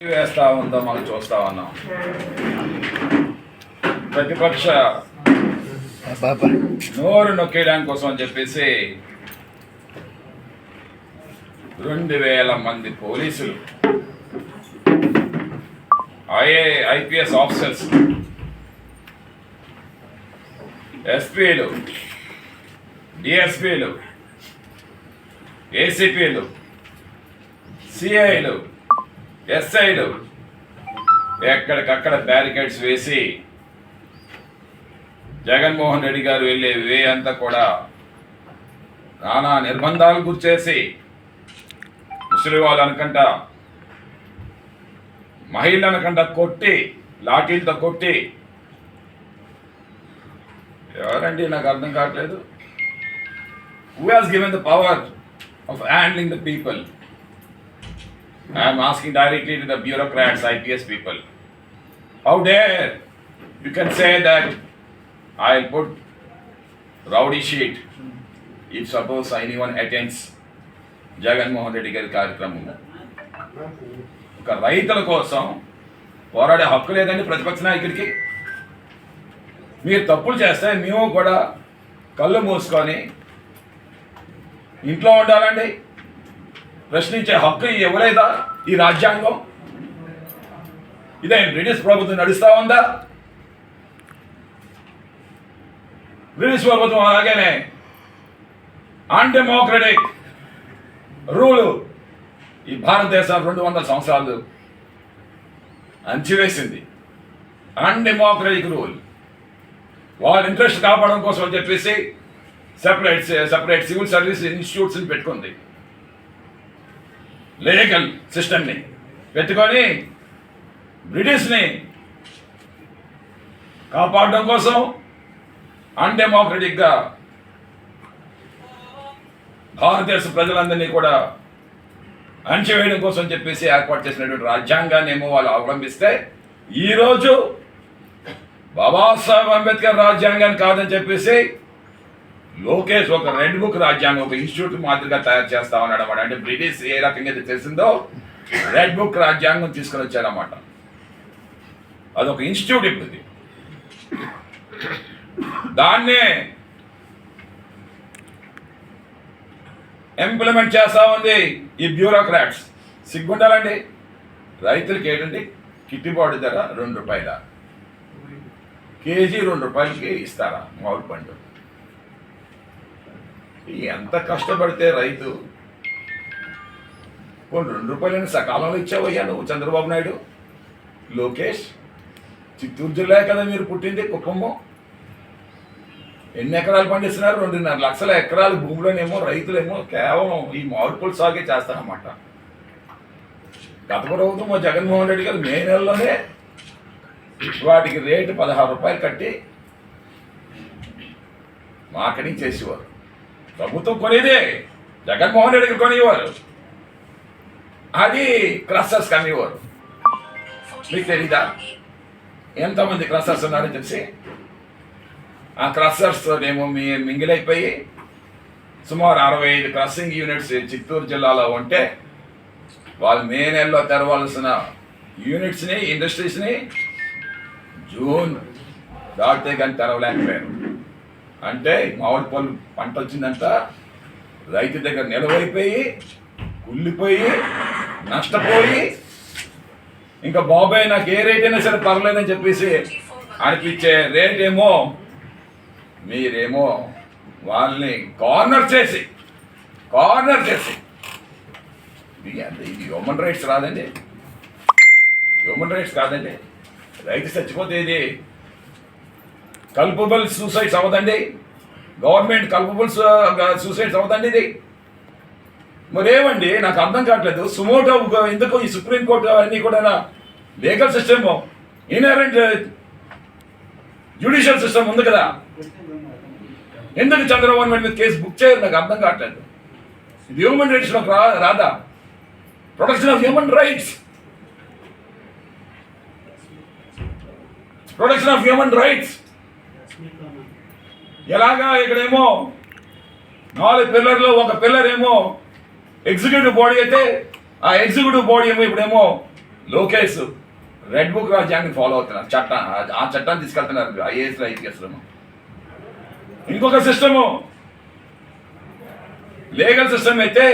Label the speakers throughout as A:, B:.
A: వేస్తా ఉందో మనం చూస్తా ఉన్నాం. ప్రతిపక్ష నోరు నొక్కేయడానికి కోసం అని చెప్పేసి రెండు వేల మంది పోలీసులు ఐఏ ఐపీఎస్ ఆఫీసర్స్ ఎస్పీలు డిఎస్పీలు ఏసీపీలు సిఐలు ఎస్ఐలు ఎక్కడికక్కడ బ్యారికేడ్స్ వేసి జగన్మోహన్ రెడ్డి గారు వెళ్ళే వే అంతా కూడా నానా నిర్బంధాలు గుర్చేసి ముసలి వాళ్ళు అనుకంట మహిళలు కొట్టి లాఠీలతో కొట్టి ఎవరండి? నాకు అర్థం కావట్లేదు. Who has given the power of handling the people I'm asking directly to the bureaucrats IPS people how dare you can say that I'll put rowdy sheet if suppose anyone attends Jaganmohan Reddy గారి కార్యక్రమం ఒక రైతుల కోసం పోరాడే హక్కు లేదండి ప్రతిపక్ష నాయకుడికి. మీరు తప్పులు చేస్తే మేము కూడా కళ్ళు మూసుకొని ఇంట్లో ఉండాలండి. ప్రశ్నించే హక్కు ఇవ్వలేదా ఈ రాజ్యాంగం? ఇదే బ్రిటిష్ ప్రభుత్వం నడుస్తా ఉందా? బ్రిటిష్ ప్రభుత్వం అలాగేనే. అన్డెమోక్రటిక్ రూలు ఈ భారతదేశం రెండు వందల సంవత్సరాలు అంచివేసింది అన్డెమోక్రటిక్ రూల్ వాళ్ళ ఇంట్రెస్ట్ కాపాడడం కోసం అని చెప్పేసి సెపరేట్ సెపరేట్ సివిల్ సర్వీస్ ఇన్స్టిట్యూట్స్ని పెట్టుకుంది. లీగల్ సిస్టమ్ని పెట్టుకొని బ్రిటిష్ని కాపాడడం కోసం అన్డెమోక్రటిక్గా భారతదేశ ప్రజలందరినీ కూడా అణచివేయడం కోసం చెప్పేసి ఏర్పాటు చేసినటువంటి రాజ్యాంగాన్ని ఏమో వాళ్ళు అవలంబిస్తే ఈరోజు బాబాసాహెబ్ అంబేద్కర్ రాజ్యాంగాన్ని కాదని చెప్పేసి లోకేష్ ఒక రెడ్ బుక్ రాజ్యాంగం ఒక ఇన్స్టిట్యూట్ మాదిరిగా తయారు చేస్తా ఉన్నాడు అన్నమాట. అంటే బ్రిటిష్ ఏ రకంగా అయితే తెలిసిందో రెడ్ బుక్ రాజ్యాంగం తీసుకొని వచ్చారన్నమాట. అదొక ఇన్స్టిట్యూట్ ఇప్పుడు ఇది దాన్నే ఇంప్లిమెంట్ చేస్తా ఉంది ఈ బ్యూరోక్రాట్స్ సిగ్గుండాలండి. రైతులకి ఏంటంటే గిట్టుబాటు ధర రెండు రూపాయల. కేజీ రెండు రూపాయలకి ఇస్తారా? మామిడి పండు. ఎంత కష్టపడితే రైతు? కొన్ని రెండు రూపాయలని సకాలంలో ఇచ్చావయ్యా నువ్వు చంద్రబాబు నాయుడు? లోకేష్ చిత్తూరు జిల్లా కదా మీరు పుట్టింది కుటుంబం ఎన్ని ఎకరాలు పండిస్తున్నారు? రెండున్నర లక్షల ఎకరాలు భూమిలోనేమో రైతులేమో కేవలం ఈ మార్పులు సాగే చేస్తారన్నమాట. గత ప్రభుత్వం జగన్మోహన్ రెడ్డి గారు మే నెలలోనే వాటికి రేటు పదహారు రూపాయలు కట్టి మార్కెటింగ్ చేసేవారు. ప్రభుత్వం కొనేదే. జగన్మోహన్ రెడ్డికి గారు కొనేవారు. అది క్రస్టర్స్ కమ్మేవారు మీకు తెలీదా? ఎంతమంది క్రస్టర్స్ ఉన్నారని తెలిసి? ఆ క్రషర్స్ ఏమో మీ మింగిలైపోయి సుమారు అరవై ఐదు క్రస్సింగ్ యూనిట్స్ చిత్తూరు జిల్లాలో ఉంటే వాళ్ళు మే నెలలో తెరవాల్సిన యూనిట్స్ని ఇండస్ట్రీస్ని జూన్ దాటితే కానీ తెరవలేకపోయారు. అంటే మామిడి పళ్ళు పంట వచ్చిందంట రైతు దగ్గర నిలవైపోయి కుళ్ళిపోయి నష్టపోయి ఇంకా బాబాయ్ నాకు ఏ రేట్ అయినా సరే పర్లేదని చెప్పేసి అనిపించే రేట్ ఏమో మీరేమో వాళ్ళని కార్నర్ చేసి కార్నర్ చేసి. ఇది అంటే ఇది హ్యూమన్ రైట్స్ రాదండి. హ్యూమన్ రైట్స్ కాదండి. రైతు చచ్చిపోతే ఇది కల్పబుల్ సూసైడ్స్ అవ్వదండి. గవర్నమెంట్ కల్పబుల్స్ సూసైడ్స్ అవ్వదండి ఇది. మరేమండి నాకు అర్థం కావట్లేదు. సుమోటో ఎందుకు ఈ సుప్రీంకోర్టు అన్నీ కూడా legal system inherent judicial system ఉంది కదా. ఎందుకు చంద్రబాబు మీద కేసు బుక్ చేయరు? నాకు అర్థం కావట్లేదు. ఇది హ్యూమన్ రైట్స్లో రా రాదా? Protection of human rights protection of human rights ఎలాగా ఇక్కడేమో నాలుగు పిల్లర్లో ఒక పిల్లర్ ఏమో ఎగ్జిక్యూటివ్ బాడీ అయితే ఆ ఎగ్జిక్యూటివ్ బాడీ ఏమో ఇప్పుడేమో లోకేష్ రెడ్ బుక్ రాజ్యాన్ని ఫాలో అవుతున్నారు. చట్టం ఆ చట్టాన్ని తీసుకెళ్తున్నారు ఐఏఎస్ ఐపీఎస్లో ఇంకొక సిస్టము. లీగల్ సిస్టమ్ అయితే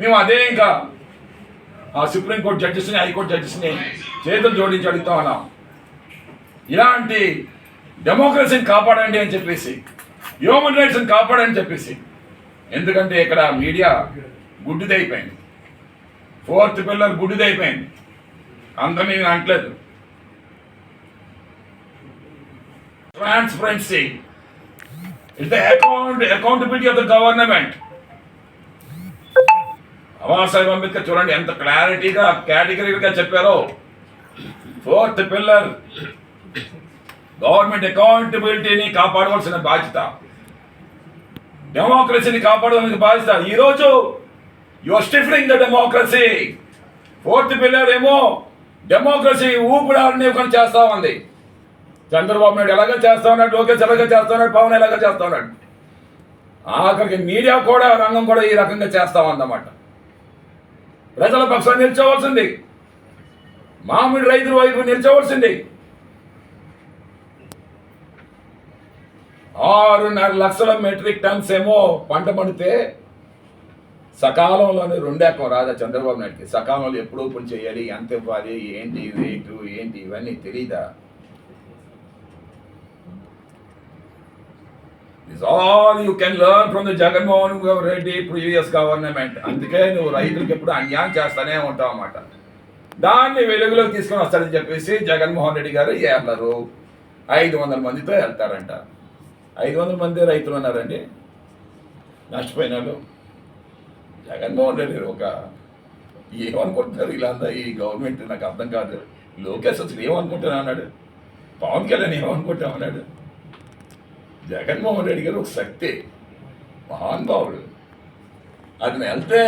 A: మేము అదే ఇంకా ఆ సుప్రీంకోర్టు జడ్జెస్ని హైకోర్టు జడ్జెస్ని చేతులు జోడించి అడుగుతా ఉన్నాం. ఇలాంటి డెమోక్రసీని కాపాడండి అని చెప్పేసి హ్యూమన్ రైట్స్ని కాపాడని చెప్పేసి. ఎందుకంటే ఇక్కడ మీడియా గుడ్డిదైపోయింది. ఫోర్త్ పిల్లర్ గుడ్డిదైపోయింది. అందరినీ మేము అంటలేదు transparency is the account accountability of the government Babasaheb Ambedkar చూడండి ఎంత క్లారిటీగా కేటగిరీగా చెప్పారో. ఫోర్త్ పిల్లర్ గవర్నమెంట్ అకౌంటబిలిటీని కాపాడవలసిన బాధ్యత. డెమోక్రసీని కాపాడడానికి బాధ్యత. ఈరోజు your stifling the democracy fourth pillar ఏమో డెమోక్రసీ ఊపిడాలని చేస్తా ఉంది. చంద్రబాబు నాయుడు ఎలాగ చేస్తా ఉన్నాడు లోకేష్ ఎలాగ చేస్తా ఉన్నాడు పవన్ ఎలాగ చేస్తా ఉన్నాడు. ఆఖరికి మీడియా కూడా రంగం కూడా ఈ రకంగా చేస్తా ఉందన్నమాట. ప్రజల పక్షాన్ని నిల్చోవలసింది. మామిడి రైతుల వైపు నిల్చోవలసింది. ఆరున్నర లక్షల మెట్రిక్ టన్స్ ఏమో పంట పండితే సకాలంలోనే రెండు రాదా చంద్రబాబు నాయుడుకి? సకాలంలో ఎప్పుడు ఓపెన్ చేయాలి? ఎంత ఇవ్వాలి? ఏంటి రేటు? ఏంటి ఇవన్నీ తెలీదా? Is all you can learn from the Jaganmohan Reddy previous government అందుకే నువ్వు రైతులకు ఎప్పుడు అన్యాయం చేస్తానే ఉంటావు అన్నమాట. దాన్ని వెలుగులోకి తీసుకొని వస్తాడని చెప్పేసి జగన్మోహన్ రెడ్డి గారు వెళ్ళరు ఐదు వందల మందితో వెళ్తారంట. ఐదు వందల మంది రైతులు ఉన్నారండి నష్టపోయిన వాళ్ళు జగన్మోహన్ రెడ్డి గారు ఒక ఏమనుకుంటున్నారు? ఇలా ఈ గవర్నమెంట్ నాకు అర్థం కాదు. లోకేష్ అసలు ఏమనుకుంటున్నా అన్నాడు. పవన్ కళ్యాణ్ ఏమనుకుంటాం అన్నాడు. జగన్మోహన్ రెడ్డి గారు ఒక శక్తి మహానుభావుడు. అతను వెళ్తే